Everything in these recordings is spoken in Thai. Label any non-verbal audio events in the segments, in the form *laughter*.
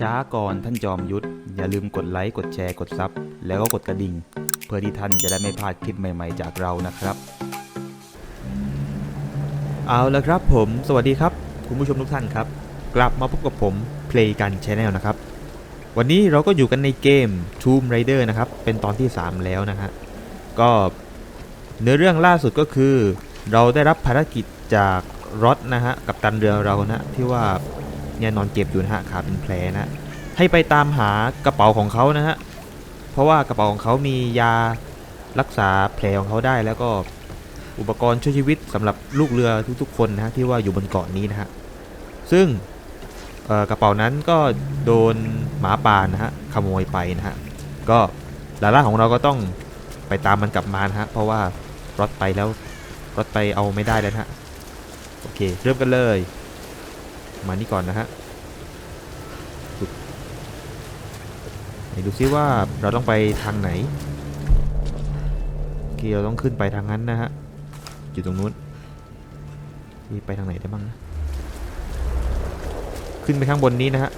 ช้าก่อนท่านจอมยุทธอย่าลืมกดไลค์กดแชร์กดซับแล้วก็กดกระดิ่ง เพื่อที่ท่านจะได้ไม่พลาดคลิปใหม่ๆ จากเรานะครับ เอาละครับผม สวัสดีครับ คุณผู้ชมทุกท่านครับ กลับมาพบกับผม Play กันช n แนลนะครับ วันนี้เราก็อยู่กันในเกม Tomb Raider นะครับ เป็นตอนที่ 3 แล้วนะฮะก็เนื้อเรื่องล่าสุดก็คือ เราได้รับภารกิจจากรถนะฮะกับตันเรือเรานะที่ว่า เนี่ยนอนเจ็บอยู่นะฮะขาเป็นแผลนะให้ไปตามหากระเป๋าของเขานะฮะเพราะว่ากระเป๋าของเขามียารักษาแผลของเขาได้แล้วก็อุปกรณ์ช่วยชีวิตสำหรับลูกเรือทุกๆคนนะฮะที่ว่าอยู่บนเกาะนี้นะฮะซึ่งกระเป๋านั้นก็โดนหมาป่านะฮะขโมยไปนะฮะก็ลาล่าของเราก็ต้องไปตามมันกลับมานะฮะเพราะว่ารถไปแล้วรถไปเอาไม่ได้แล้วฮะโอเค เริ่มกันเลย มานี่ก่อนนะฮะดูซิว่าเราต้องไปทางไหนโอเคเราต้องขึ้นไปทางนั้นนะฮะอยู่ตรงนู้นนี่ไปทางไหนได้บ้างนะขึ้นไปข้างบนนี้นะฮะ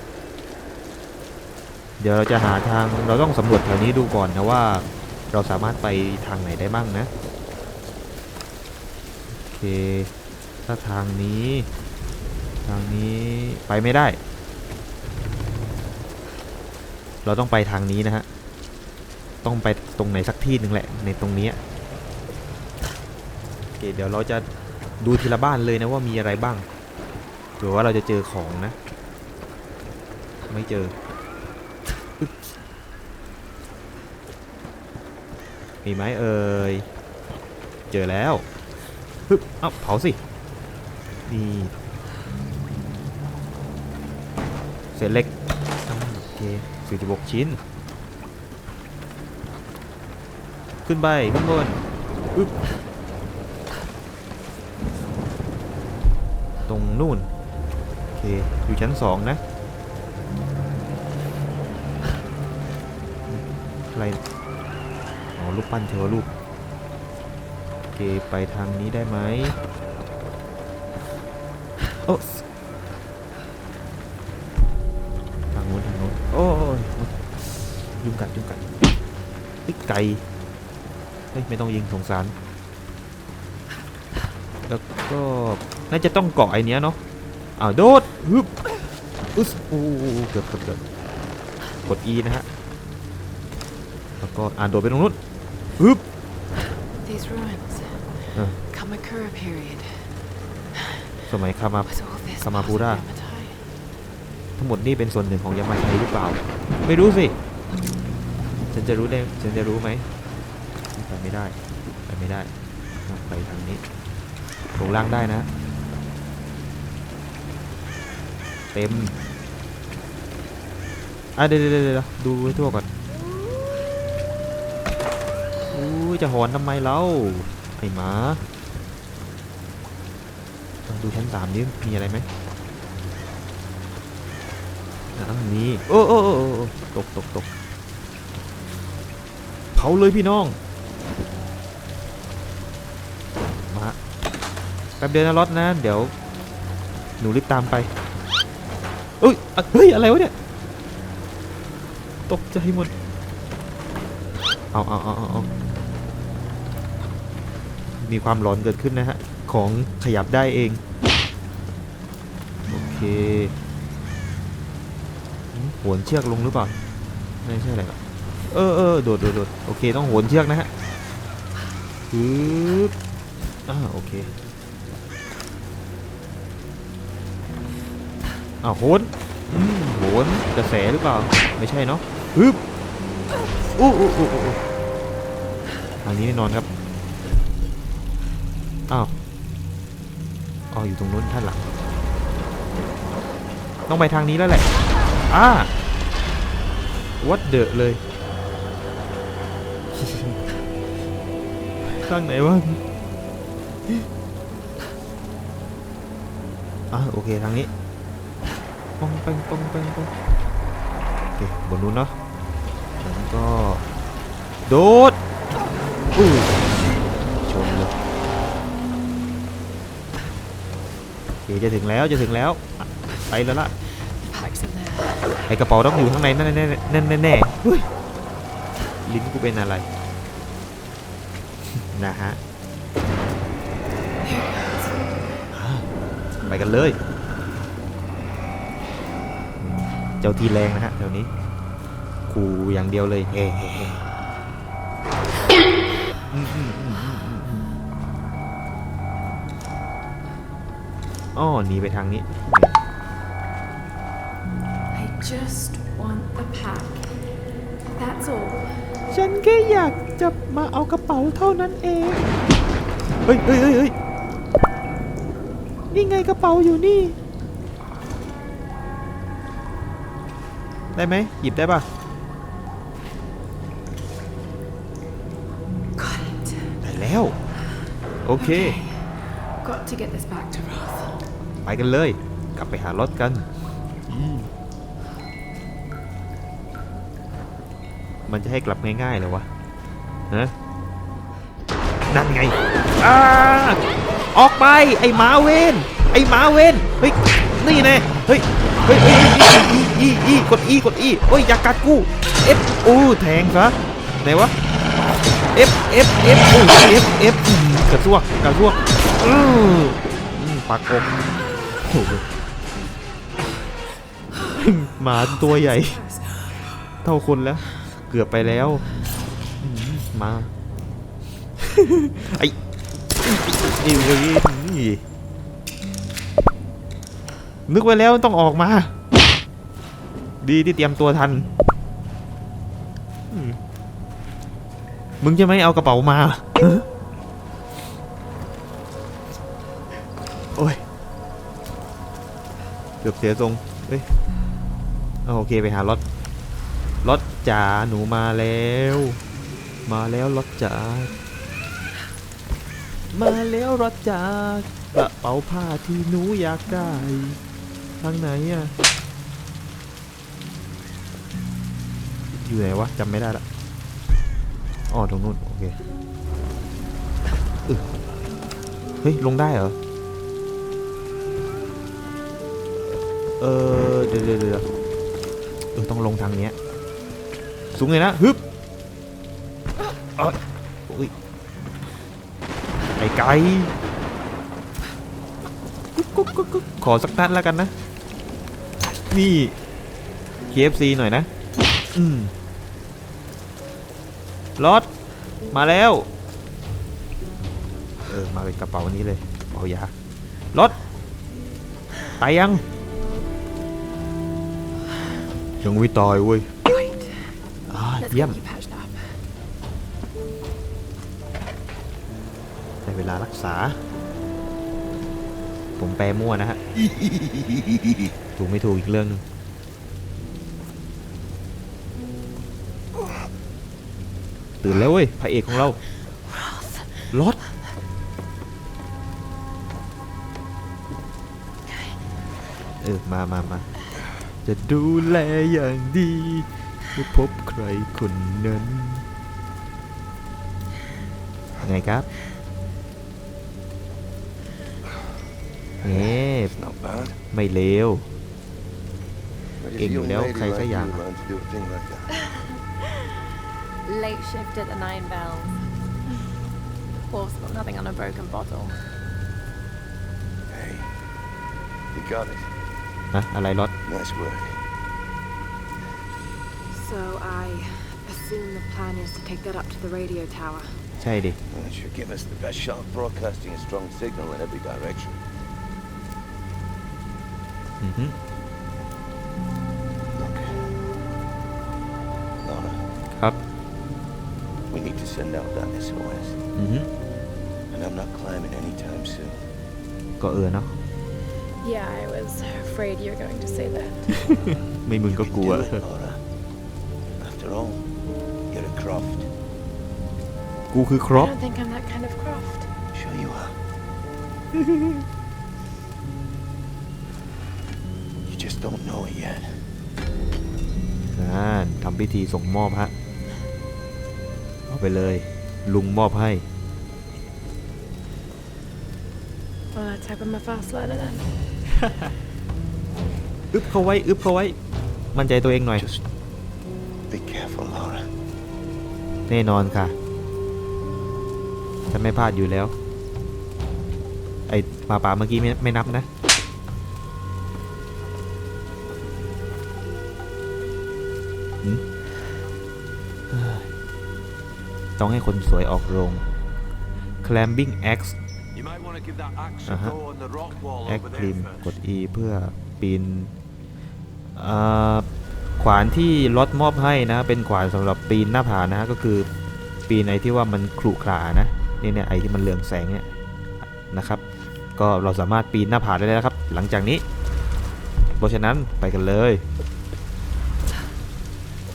เดี๋ยวเราจะหาทางเราต้องสำรวจแถวนี้ดูก่อนนะว่าเราสามารถไปทางไหนได้บ้างนะโอเคถ้าทางนี้ ทางนี้ไปไม่ได้ เราต้องไปทางนี้นะฮะ ต้องไปตรงไหนสักที่หนึ่งแหละ ในตรงนี้โอเคเดี๋ยวเราจะดูทีละบ้านเลยนะว่ามีอะไรบ้างเผื่อว่าเราจะเจอของนะ ไม่เจอมีไหมเอ่ย เจอแล้วฮึบเอ้าเผาสิ นี่ ษเหล็กอ่าโอเค46ชิ้น ขึ้นไปข้างบนอึ๊บตรงนู่นโอเคอยู่ชั้นสองนะอะไรอ๋อรูปปั้นเทวรูปโอเคไปทางนี้ได้ไหมโอ้ ยุงกัดยุงกัดติ๊กไก่เฮ้ยไม่ต้องยิงสงสาร แล้วก็น่าจะต้องเกาะไอเนี้ยเนาะอ้าวโดดฮึบอึ๊สโอ้เกือบเกือบเกือบกด E นะฮะ แล้วก็อ่านโดดไปตรงนู้นฮึบ These ruins. Uh. Kamakura period. สมัยคามา Was all this part of Kamabura. Yamatai? ทั้งหมดนี่เป็นส่วนหนึ่งของยามาไทยหรือเปล่า ไม่รู้สิ ฉันจะรู้ได้ฉันจะรู้ไหมไปไม่ได้ไปไม่ได้ไปทางนี้ลงล่างได้นะ เต็มอะเดี๋ยวเดี๋ยวเดี๋ยวดูให้ทั่วก่อนอู้จะหอนทำไมเล่าไอ้หมาลองดูชั้นสามนี้มีอะไรไหมอะมีโอ้โอ้โอ้โอ้โอ้ตกตกตก ผาเลยพี่น้อง มาแป๊บเดียวนะรถนะ เดี๋ยว หนูรีบตามไปเอ้ยเฮ้ย อะไรวะเนี่ย ตกใจหมด เอาเอาเอาเอาเอมีความหลอนเกิดขึ้นนะฮะ ของขยับได้เอง โอเคโหนเชือกลงหรือเปล่า ไม่ใช่อะไรหรอก เออเออโดดโดดโดดโอเคต้องโหนเชือกนะฮะปึ๊บอ่าโอเคอ้าวโหนโหนกระแสหรือเปล่า ไม่ใช่เนาะปึ๊บอู้อู้อู้อู้อู้ทางนี้แน่นอนครับ อ้าวอ๋ออยู่ตรงนู้นท่านหลัง ต้องไปทางนี้แล้วแหละ อ่าวัดเดอะเลย ข้างไหนวะอะโอเคทางนี้ปองแปงปองแปงปองโอเคบนนู้นเนาะแล้วก็ โดดอู้ชนเลยโอเคจะถึงแล้วจะถึงแล้วอะไปแล้วล่ะ Packs in there. ไปกระเป๋าต้องอยู่ข้างในนั่นแน่แน่แน่แน่เฮ้ย ลิ้นกูเป็นอะไร นะฮะ ไปกันเลย เจ้าที่แรงนะฮะแถวนี้ขู่อย่างเดียวเลยเฮ้อืมอืมอืมอืมอืมอืมอ้อหนีไปทางนี้ I just want the pack. That's all. ฉันแค่อยากจะมาเอากระเป๋าเท่านั้นเอง เฮ้ยเฮ้ยเฮ้ยเฮ้ยนี่ไงกระเป๋าอยู่นี่ ได้ไหมหยิบได้ปะ Got it. ได้แล้ว โอเค Got to get this back to Roth. ไปกันเลย กลับไปหารถกัน มันจะให้กลับง่ายๆเลยวะฮะนั่นไงอ้าออกไปไอ้หมาเวนไอ้หมาเวนเฮ้ยนี่แน่เฮ้ยเฮ้ยเฮ้ยอีอีอีกดอีกดอีโอ้ยอย่ากัดกูเอฟอู้แทงซะไหนวะเอฟเอฟเอฟอู้เอฟเอฟกระซวกกระซวกอืออืมปากอกโอ้โหหมาตัวใหญ่ เท่าคนแล้ว เกือบไปแล้วอืมมา ไอ้ไอ้เว้ยนี่นึกไว้แล้วต้องออกมา ดีที่เตรียมตัวทันอืมมึงจะไม่เอากระเป๋ามา โอ้ย เกือบเสียทรง เฮ้ยเอาโอเคไปหารถ รถจ๋าหนูมาแล้ว มาแล้วรถจ๋ามาแล้วรถจ๋ากระเป๋าผ้าที่หนูอยากได้ทางไหนอะอยู่ไหนวะจำไม่ได้ละอ๋อตรงนู้นโอเคเฮ้ยลงได้เหรอเออเดี๋ยวเดี๋ยวเดี๋ยวเออต้องลงทางเนี้ย สูงเลยนะฮึบเอ้ยโอ้ยไกลไกลกุ๊กกุ๊กกุ๊กกุ๊กขอสักนัดแล้วกันนะ นี่ KFC หน่อยนะ อืมรถมาแล้ว เออ มาเป็นกระเป๋านี้เลยกระเป๋ายารถตายยัง ยังไม่ตายเว้ย Right. อ่า Let's เยี่ยมได้เวลารักษา ผมแปลมั่วนะฮะ ถูกไม่ถูกอีกเรื่องหนึงตื่นแล้วเว้ยพระเอกของเรารถเออมามามาจะดูแลอย่างดี เมื่อพบใครคนนั้นไงครับเอ๊ะ Not bad. ไม่เลว But if King a young Leo lady khai like cái you vàng. learn to do a thing like that, Late shift at the Nine Bells. Horse got nothing on a broken bottle. hey, you got it. นะอะไรรถ Nice work. So I assume the plan is to take that up to the radio tower. ใช่ดิ Well, it should give us the best shot of broadcasting a strong signal in every direction. อือฮึ Look. Lana, ครับ we need to send out that SOS. อือฮึ And I'm not climbing anytime soon. ก็เออเนาะ Yeah, I was afraid you were going to say that. *laughs* ไม่มึงก็ You กลั can ว do it, Laura. กูคือคร I อป don't think I'm that kind of croft. Sure you are. you just don't know it yet. อ่าทำพิธีส่งมอบฮะ เอาไปเลย ลุงมอบให้ Well, let's hope I'm a fast learner then. อึบเข้าไว้ อึบเข้าไว้ มั่นใจตัวเองหน่อย Just be careful, Laura. แน่นอนค่ะ ฉันไม่พลาดอยู่แล้ว ไอ้หมาป่าเมื่อกี้ไม่ไม่นับนะ ต้องให้คนสวยออกโรง climbing axe You might want to give that axe Uh-huh. a go on the rock wall axe over climb there กด E เพื่อปีนอ่อขวานที่รถมอบให้นะ เป็นขวานสำหรับปีนหน้าผานะก็คือปีนไอที่ว่ามันขรุขระนะ นี่เนี่ยไอที่มันเรืองแสงเนี่ยนะครับ ก็เราสามารถปีนหน้าผาได้แล้วครับ หลังจากนี้ เพราะฉะนั้นไปกันเลย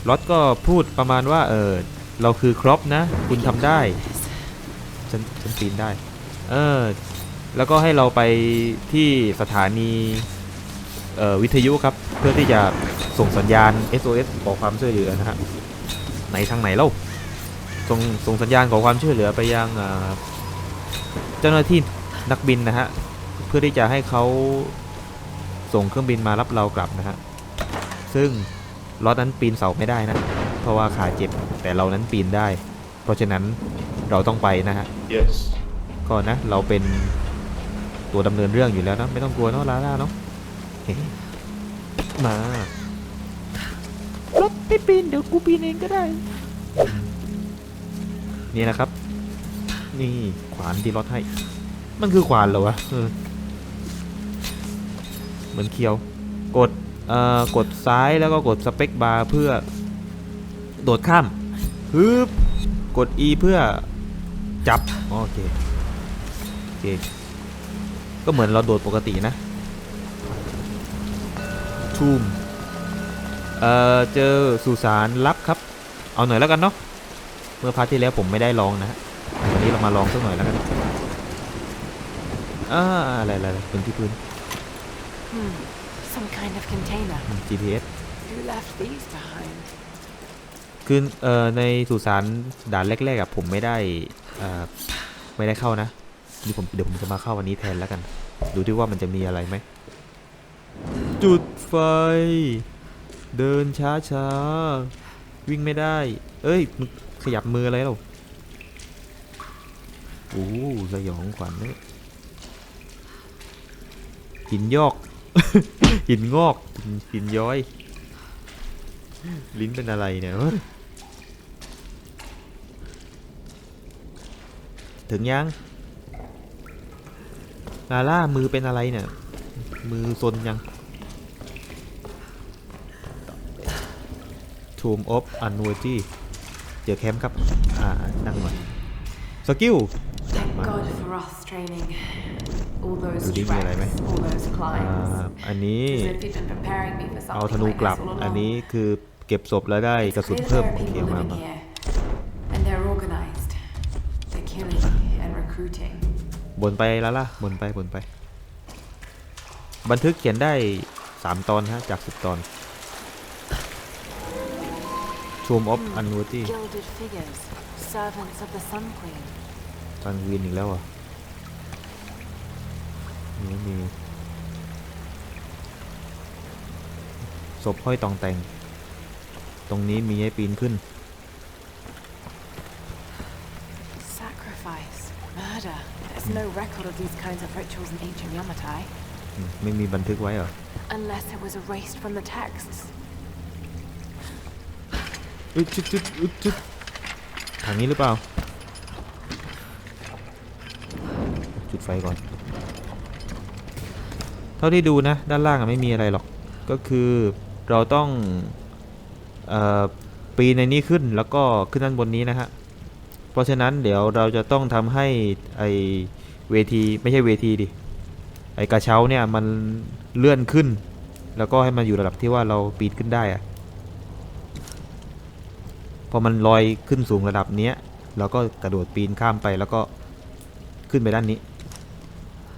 รถก็พูดประมาณว่าเออเราคือครบนะ คุณทำได้ฉันฉันปีนได้ เออ แล้วก็ให้เราไปที่สถานีเอ่อวิทยุครับ เพื่อที่จะส่งสัญญาณ SOS ขอความช่วยเหลือนะฮะไหนทางไหนเล่า ส่งส่งสัญญาณขอความช่วยเหลือไปยังเอ่อเจ้าหน้าที่นักบินนะฮะเพื่อที่จะให้เขาส่งเครื่องบินมารับเรากลับนะฮะซึ่งรถนั้นปีนเสาไม่ได้นะ เพราะว่าขาเจ็บแต่เรานั้นปีนได้ เพราะฉะนั้นเราต้องไปนะฮะ Yes. ก็นะ เราเป็นตัวดำเนินเรื่องอยู่แล้วนะไม่ต้องกลัวเนาะลาล่าเนาะเฮ้มารถไม่ปีนเดี๋ยวกูปีนเองก็ได้ นี่นะครับ นี่ขวานที่รถให้ มันคือขวานเหรอวะเหมือนเคียว กดเอ่อกดซ้ายแล้วก็กดสเปคบาร์เพื่อ โดดข้ามฮึบกด E เพื่อจับโอเคโอเค ก็เหมือนเราโดดปกตินะทูมเอ่อเจอสุสานลับครับ เอาหน่อยแล้วกันเนาะ เมื่อพาร์ทที่แล้วผมไม่ได้ลองนะฮะวันนี้เรามาลองสักหน่อยแล้วกันอ่าอะไรอะไรอะไรเป็นที่พื้น Hmm. Some kind of container. GPS Who left these behind? คือเอ่อในสุสานด่านแรกๆอะผมไม่ได้เอ่อไม่ได้เข้านะนี่ผมเดี๋ยวผมจะมาเข้าวันนี้แทนแล้วกัน ดูที่ว่ามันจะมีอะไรไหม จุดไฟ เดินช้าช้าๆวิ่งไม่ได้ เอ้ยมึง ขยับมืออะไรเราโอ้สยองขวัญเนี่ยหินยอก หินงอกหินหินย้อย ลิ้นเป็นอะไรเนี่ยถึงยังลาล่ามือเป็นอะไรเนี่ย มือซนยัง Tomb of Unworthy เจอแคมป์ครับ อ่า นั่งหน่อยสกิล Thank Wow. God for us training. All those Good evening, treks, Amy. all those อ่า climbs. อันนี้ As if you've been preparing me for เอา something ธนู like กลับ this all อัน along. นี้คือเก็บศพแล้วได้กระสุน Clear เพิ่ม there are โอเค people มา living มา here, and they're organized. They're killing and recruiting. บนไปแล้วล่ะบนไปบนไป บันทึกเขียนได้ 3 ตอนฮะจาก 10 ตอน Tomb of Unworthy Gilded figures, servants of the Sun Queen. ซันวีนอีกแล้วเหรอะนี่มีศพห้อยตองแต่ง ตรงนี้มีให้ปีนขึ้น Sacrifice, murder. There's no record of these kinds of rituals in ancient Yamatai, อืมไม่มีบันทึกไว้เหรอ unless it was erased from the texts. อึดจุดจุดอึดจุดทางนี้หรือเปล่า จุดไฟก่อน เท่าที่ดูนะ ด้านล่างไม่มีอะไรหรอก ก็คือเราต้องออปีนในนี้ขึ้นแล้วก็ขึ้นด้านบนนี้นะฮะ เพราะฉะนั้นเดี๋ยวเราจะต้องทำให้ไอเวทีไม่ใช่เวทีดิ ไอกระเช้าเนี่ยมันเลื่อนขึ้น แล้วก็ให้มันอยู่ระดับที่ว่าเราปีนขึ้นได้อะ พอมันลอยขึ้นสูงระดับเนี้ยเราก็กระโดดปีนข้ามไปแล้วก็ขึ้นไปด้านนี้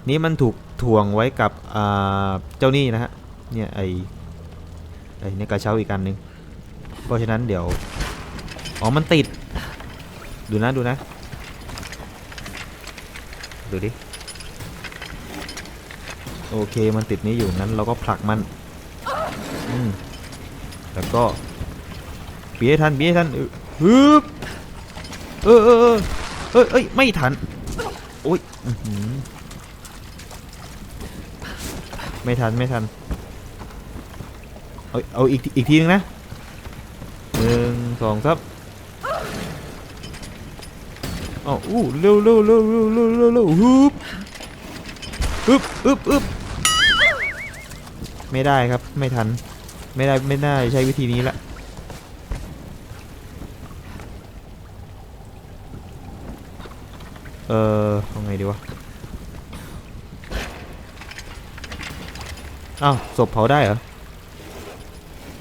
นี้มันถูกถ่วงไว้กับเจ้านี่นะฮะเนี่ยไอไอเนี่ยกระเช้าอีกอันหนึ่งเพราะฉะนั้นเดี๋ยวอ๋อมันติด ดูนะดูนะ ดูดิโอเคมันติดนี้อยู่นั้นเราก็ผลักมัน อืม แล้วก็ เบียทันเบียทันฮึบเออเออเออเออเอ้ยไม่ทันโอ้ยไม่ทันไม่ทันเอาเอาอีกทีอีกทีนึงนะหนึ่งสองสามอ๋ออู้เร็วเร็วเร็วเร็วเร็วเร็วเร็วฮึบฮึบฮึบฮึบไม่ได้ครับไม่ทัน ไม่ได้ไม่ได้ใช้วิธีนี้ละ เออเอาไงดีวะ อ้าวศพเผาได้เหรอ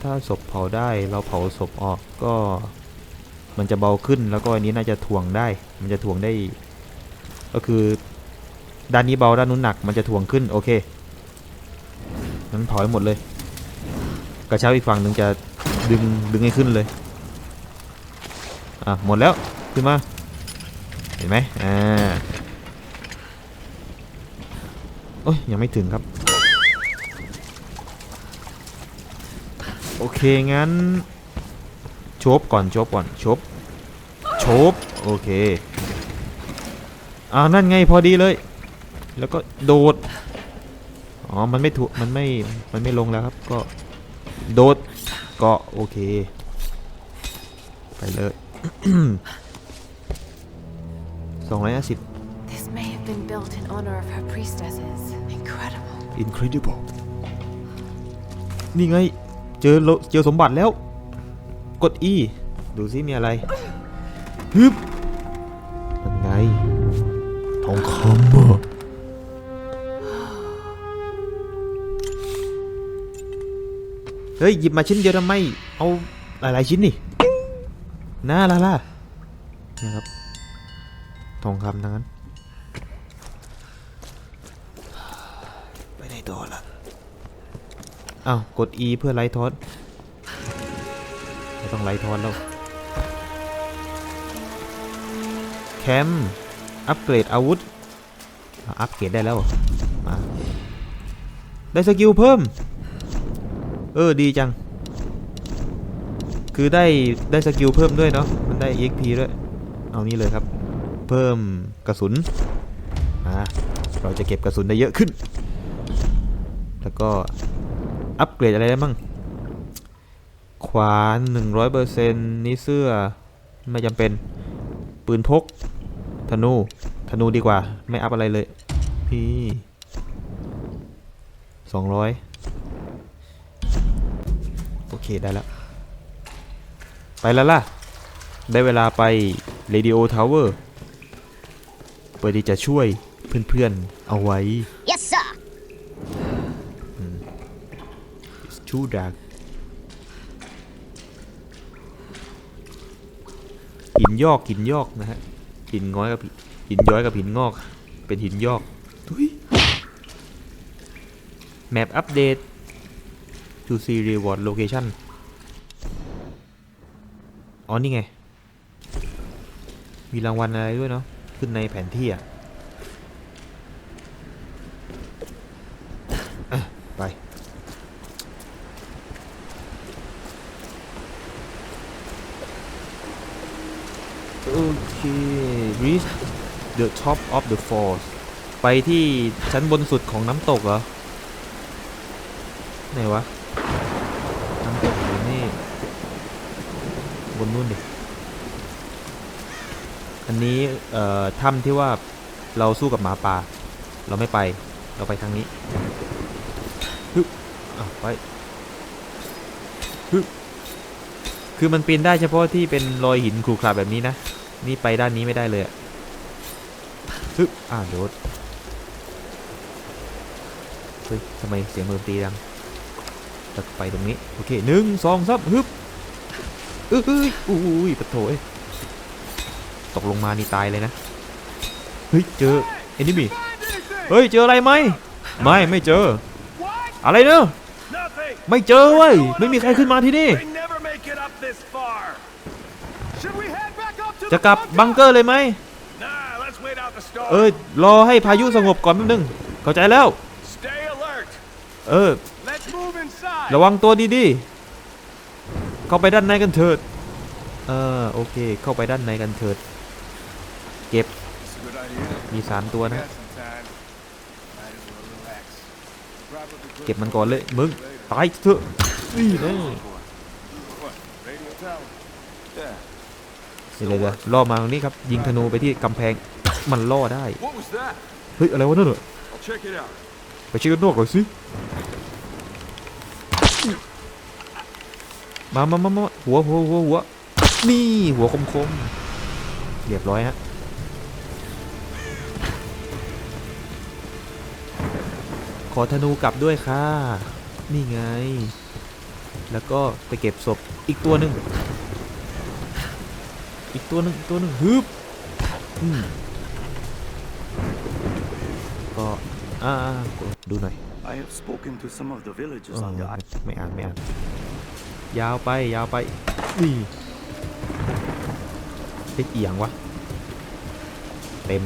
ถ้าศพเผาได้เราเผาศพออกก็มันจะเบาขึ้นแล้วก็อันนี้น่าจะถ่วงได้ มันจะถ่วงได้ ก็คือด้านนี้เบาด้านนู้นหนัก มันจะถ่วงขึ้นโอเคนั้นเผาให้หมดเลย กระเช้าอีกฝั่งหนึ่งจะดึงดึงให้ขึ้นเลย อะหมดแล้วขึ้นมา เห็นไหมอ่าโอ้ยยังไม่ถึงครับ โอเค งั้นชบก่อนชบก่อนชบชบโอเคอ่านั่นไงพอดีเลย แล้วก็โดดอ๋อ มันไม่ถูก มันไม่ มันไม่ลงแล้วครับ ก็โดดก็โอเค ไปเลย สองร้อยห้าสิบ This may have been built in honor of her priestesses. Incredible. incredible นี่ไง เจอโลเจอสมบัติแล้ว กด E ดูซิมีอะไรฮึบนั่นไงทองคำอะเฮ้ย หยิบมาชิ้นเดียวทำไม เอาหลายๆชิ้นนี่น่าล่ะล่ะนี่ครับ ทองคำทั้งนั้น ไปไหนต่อล่ะอ้าวกด E เพื่อไลท์ทอสไม่ต้องไลท์ทอสแล้ว แคมป์อัปเกรดอาวุธอะอัปเกรดได้แล้วเหรอมา ได้สกิลเพิ่ม เออ ดีจัง คือได้ ได้สกิลเพิ่มด้วยเนาะ มันได้ EXP ด้วย เอานี่เลยครับ เพิ่มกระสุนเราจะเก็บกระสุนได้เยอะขึ้น แล้วก็อัปเกรดอะไรได้มั่ง ขวาน100%นี่เสื้อไม่จำเป็น ปืนพก ธนู ธนูดีกว่า ไม่อัพอะไรเลย พี่สองร้อยโอเคได้แล้ว ไปแล้วล่ะ ได้เวลาไป Radio Tower เพื่อที่จะช่วยเพื่อนๆเอาไว้ Yes, sir. It's too dark หินยอกหินยอกนะฮะหินง้อยกับหินย้อยกับหินงอก เป็นหินยอกทุยแมปอัปเดต to see reward location อ๋อ นี่ไง มีรางวัลอะไรด้วยเนาะ ขึ้นในแผนที่อะไป โอเค reach the top of the falls ไปที่ชั้นบนสุดของน้ำตกเหรอ ไหนวะ น้ำตกอยู่นี่ บนนู่นดิ อันนี้เอ่อถ้ำที่ว่าเราสู้กับหมาป่า เราไม่ไปเราไปทางนี้ฮึอะไปฮึคือมันปีนได้เฉพาะที่เป็นรอยหินขรุขระแบบนี้นะ นี่ไปด้านนี้ไม่ได้เลยอะฮึอ่าโดดเฮ้ยทำไมเสียงมือตีดังจะไปตรงนี้ โอเคหนึ่งสองสามฮึบเอ้ยอุ้ยอุ้ยปะโถเอ้ย ตกลงมานี่ตายเลยนะ เฮ้ยเจอเอนิมีเฮ้ยเจออะไรไหมไม่ไม่เจอ อะไรเนอะ Nothing. ไม่เจอเว้ยไม่มีใครขึ้นมาที่นี่ They never make it up this far. Should we head back up to จะ the กลับบังเกอร์เลยไหม Nah, let's wait out the storm. เออรอให้พายุสงบก่อนแป๊บนึงเข้าใจแล้ว Stay alert. เออ Let's move inside. ระวังตัวดีเข้าไปด้านในกันเถิด เออโอเค เข้าไปด้านในกันเถิด เก็บ มีสามตัวนะ เก็บมันก่อนเลย มึง ตายเถอะนี่แน่ What? Radio tower? Yeah. นี่เลยเลยล่อมาตรงนี้ครับ ยิงธนูไปที่กำแพง มันล่อได้ เฮ้ย อะไรวะนั่นเหรอไปเช็คด้านนอกก่อนสิมามามามาหัวหัวหัวหัวนี่ หัวคมคมเรียบร้อยฮะ อธนูกลับด้วยค่ะ นี่ไง แล้วก็ไปเก็บศพอีกตัวหนึ่ง อีกตัวหนึ่งอีกตัวหนึ่งฮึบอืมก็อ่าๆดูหน่อย I have spoken to some of the เอ villagers อ on the ไม่อ่านไม่อ่านยาวไปยาวไปนี่เฮ้ยเอียงวะ เต็ม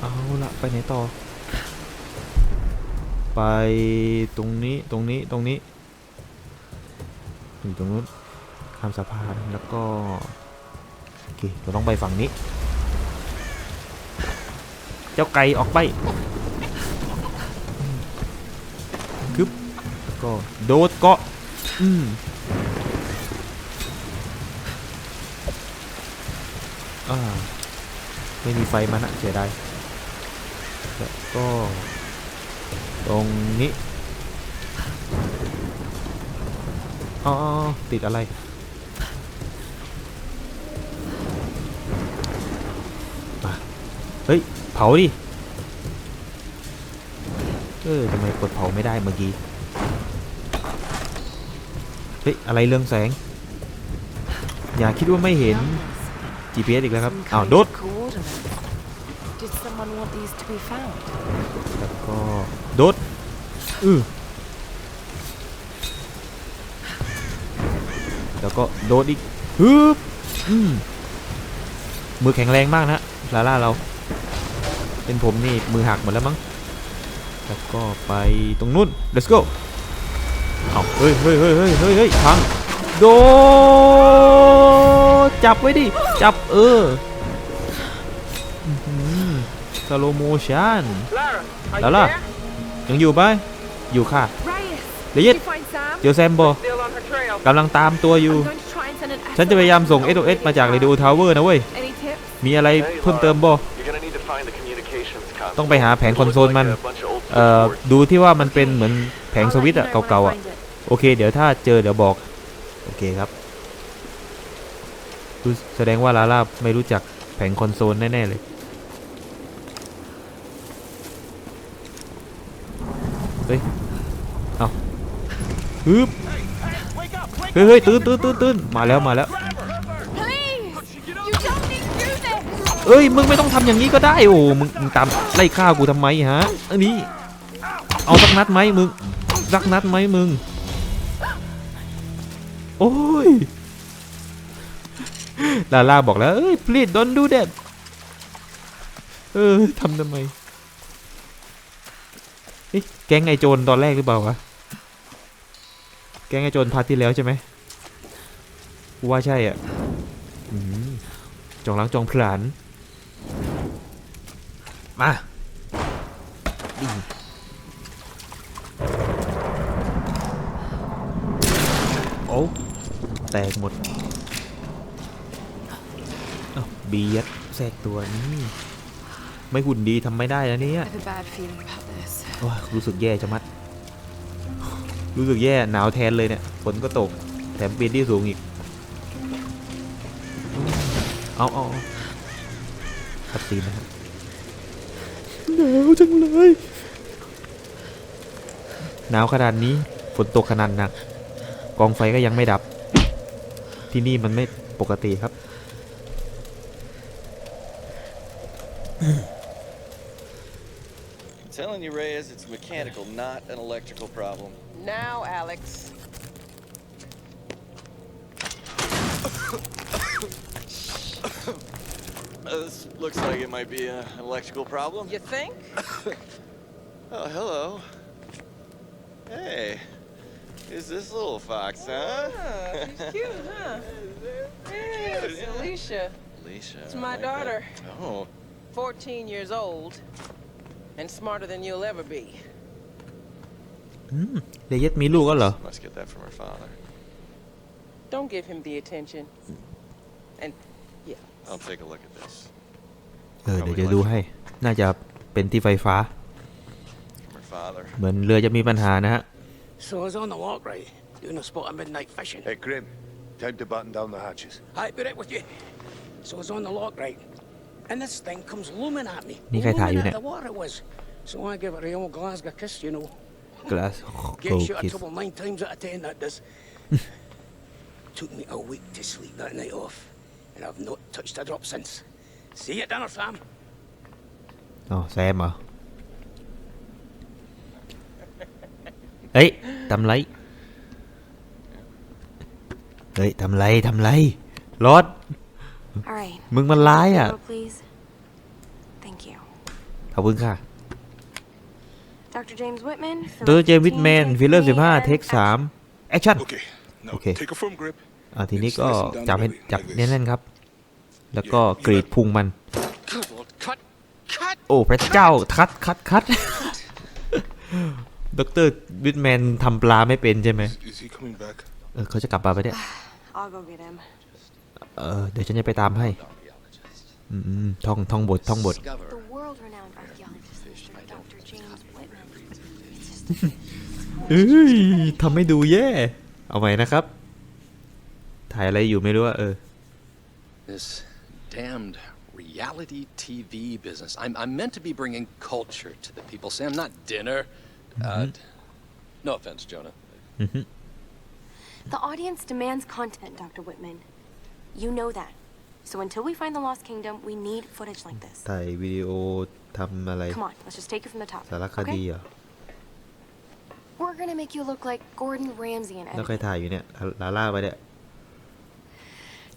เอาละไปไหนต่อ ไปตรงนี้ตรงนี้ตรงนี้อยู่ตรงนู้นข้ามสะพานแล้วก็โอเคเราต้องไปฝั่งนี้ เจ้าไก่ออกไปคึบแล้วก็โดดเกาะอืมอ่าไม่มีไฟมันอะเสียดาย แล้วก็ตรงนี้อ๋อติดอะไรมาเฮ้ย เผาดิ เออทำไมกดเผาไม่ได้เมื่อกี้ เฮ้ย อะไรเรื่องแสง อย่าคิดว่าไม่เห็น GPS อีกแล้วครับ อ้าว โดด someone want these to be found? แล้วก็โดดอือแล้วก็โดดอีกฮึบอืมมือแข็งแรงมากนะลาล่าเรา เป็นผมนี่มือหักหมดแล้วมั้ง แล้วก็ไปตรงนู้น let's go เอาเฮ้ยเฮ้ยเฮ้ยเฮ้ยเฮ้ยเฮ้ยพังโดจับไว้ดิ จับเออ สโลโมชั่น Lara, are Đó là- ยังอยู่ไหมอยู่ค่ะ Reyes! เดี๋ยวยึด Did you find Sam? เจอแซมบอ Still on her trail. กำลังตามตัวอยู่ I'm going to try and send an ฉันจะพยายามส่ง SOS SOS มาจาก Radio Tower นะเว้ย Any tips? มีอะไรเพิ่มเติมบ่ You're gonna need to find the communications console. ต้องไปหาแผงคอนโซลมัน It looks like a bunch of old เอ่อ switchboards. ดูที่ว่ามันเป็นเหมือนแผง I'll ส let วิตช์ you อะ know when I เก่าๆอะ find it. โอเค เดี๋ยวถ้าเจอเดี๋ยวบอก โอเคครับดูแสดงว่าลาล่าไม่รู้จักแผงคอนโซลแน่ ๆ เลย เฮ้ย เอาฮึบเฮ้ยเฮ้ยตื่นตื่นตื่นตื่นมาแล้วมาแล้วเอ้ย มึงไม่ต้องทำอย่างนี้ก็ได้ โอ้มึงมึงตามไล่ฆ่ากูทำไมฮะอันนี้ เอาสักนัดไหมมึงสักนัดไหมมึง โอ้ย ลาล่าบอกแล้ว เอ้ย please don't do that เออทำทำไม เฮ้ยแก๊งไอโจรตอนแรกหรือเปล่าวะ แก๊งไอโจรพาร์ทที่แล้วใช่ไหมกูว่าใช่อะอจองล้างจองผลาญมาโอ้แตกหมดเอ้าบียดแทรกตัวนี้ ไม่หุ่นดีทำไม่ได้นะเนี่ย I have a bad feeling about this. โอ้ยรู้สึกแย่จะมัด รู้สึกแย่หนาวแทนเลยเนี่ยฝนก็ตก แถมปีนที่สูงอีก เอาเอาเอาตัดตีนนะครับหนาวจังเลยหนาวขนาดนี้ฝนตกขนาดหนัก กองไฟก็ยังไม่ดับ ที่นี่มันไม่ปกติครับ telling you, Reyes, it's mechanical, not an electrical problem. Now, Alex. *coughs* Uh, this looks like it might be a, an electrical problem. You think? *coughs* Oh, hello. Hey, is this little fox, huh? She's *laughs* cute, huh? Yes, Alicia. Alicia. It's my like daughter. that. Oh, 14 years old and smarter than you'll ever be. อืมเลเยตมีลูกก็เหรอ must get that from her father. Don't give him the attention. And yeah, I'll take a look at this. เออเดี๋ยวจะดูให้ น่าจะเป็นที่ไฟฟ้า From her father. เหมือนเรือจะมีปัญหานะฮะ So I was on the lock, right? Doing a spot of midnight fishing. Hey, Grim. Time to button down the hatches. I put it with you. So I was on the lock, right? And this thing comes looming at me. นี่ใครถ่ายอยู่ Looming เนี่ย at the water it was. So I give it a old Glasgow kiss, you know. กลาสโ Gets you out คิ of ส trouble nine times out of ten, that does. Took me a week to sleep that night off. And I've not touched a drop since. See you at dinner, Sam. อ๋อแซมเหรอเฮ้ยทำไรเฮ้ยทำไรทำไรรถ All right. มึงมันร้ายอะ Photo, please. Thank you. ขอบคุณค่ะ Dr. James Whitman. ตัวเจมวิทแมนฟิลเลอร์สิบห้าเทคสามแอคชั่น Okay. Now Okay. take a firm grip. อ่าทีนี้ It's ก็ nice and down จับให้ the belly, จับ like แน่ this. นๆครับ แล้วก็กรีดพุงมัน Good lord, cut! Cut! โอ้พระเจ้า คัดคัดคัดดรวิทแมนทำปลาไม่เป็นใช่ไหม Is, is he coming back? เออเขาจะกลับมาไปะเนี่ย I'll go get him. เออเดี๋ยวฉันจะไปตามให้ อืมๆท่องท่องบทท่องบท Discover. The world-renowned archaeologist, Mr. Dr. James Whitman. เอ้ยทำให้ดูแย่ เอาใหม่นะครับ ถ่ายอะไรอยู่ไม่รู้ว่าเออ This damned reality TV business. I'm, I'm meant to be bringing culture to the people, Sam, not dinner. Uh, no offense, Jonah. The audience demands content, Dr. Whitman. You know that. So until we find the Lost Kingdom, we need footage like this. ถ่ายวิดีโอทำอะไร Come on, let's just take it from the top. สารคดี Okay? เหรอ We're gonna make you look like Gordon Ramsay in แล้วใคร editing. ถ่ายอยู่เนี่ย ลาล่าไปเนี่ย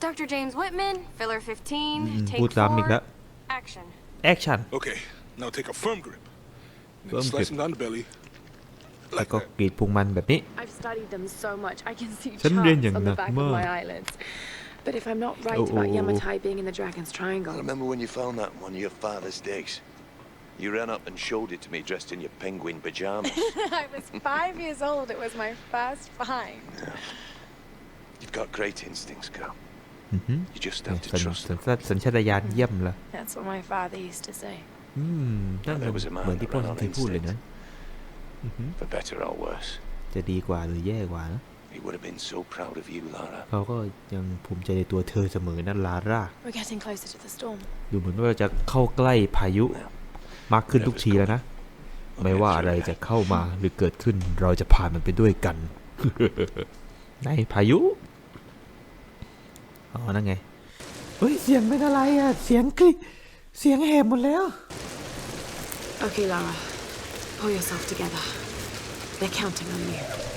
Dr. James Whitman, filler 15, อืม take พูดซ้ำอีกแล้ว four, action. แอคชั่น Okay. Now take a firm grip. Then Firm slice grip. him down the belly. แล้ว Like ก็ that. กรีดพุงมันแบบนี้ I've studied them so much, I can see ฉันเรียนอย่าง charts on หนั the ก back มา of ก my eyelids. But if I'm not right Oh, about oh, oh. Yamatai being in the Dragon's I Triangle, remember when you found that in one of your father's digs. You ran up and showed it to me dressed in your penguin pajamas. *laughs* I was five years old. It was my first find. You've got great instincts, girl. อือหือ You just เนี่ย have to สัญ trust สัญ them. ชาตสัญชาตญาณเยี่ยมเลย That's what my father used to say. อืมนั่น There was a man เหมือนที่พ่อ that ฉั ran น on เคยพูดเลยนะ อือหือ For better or worse. จะดีกว่าหรือแย่กว่านะ He would have been so proud of you, Lara. เขาก็ยังภูมิใจในตัวเธอเสมอนั่นลาร่า We're getting closer to the storm. ดูเหมือนว่าจะเข้าใกล้พายุมากขึ้นทุกทีแล้วนะ ไม่ว่าอะไรจะเข้ามาหรือเกิดขึ้นเราจะผ่านมันไปด้วยกัน ในพายุ อ๋อ นั่นไง เฮ้ย เสียงเป็นอะไรอะ เสียงกริเสียงแหบหมดแล้ว Okay, Lara. Pull yourself together. They're counting on you.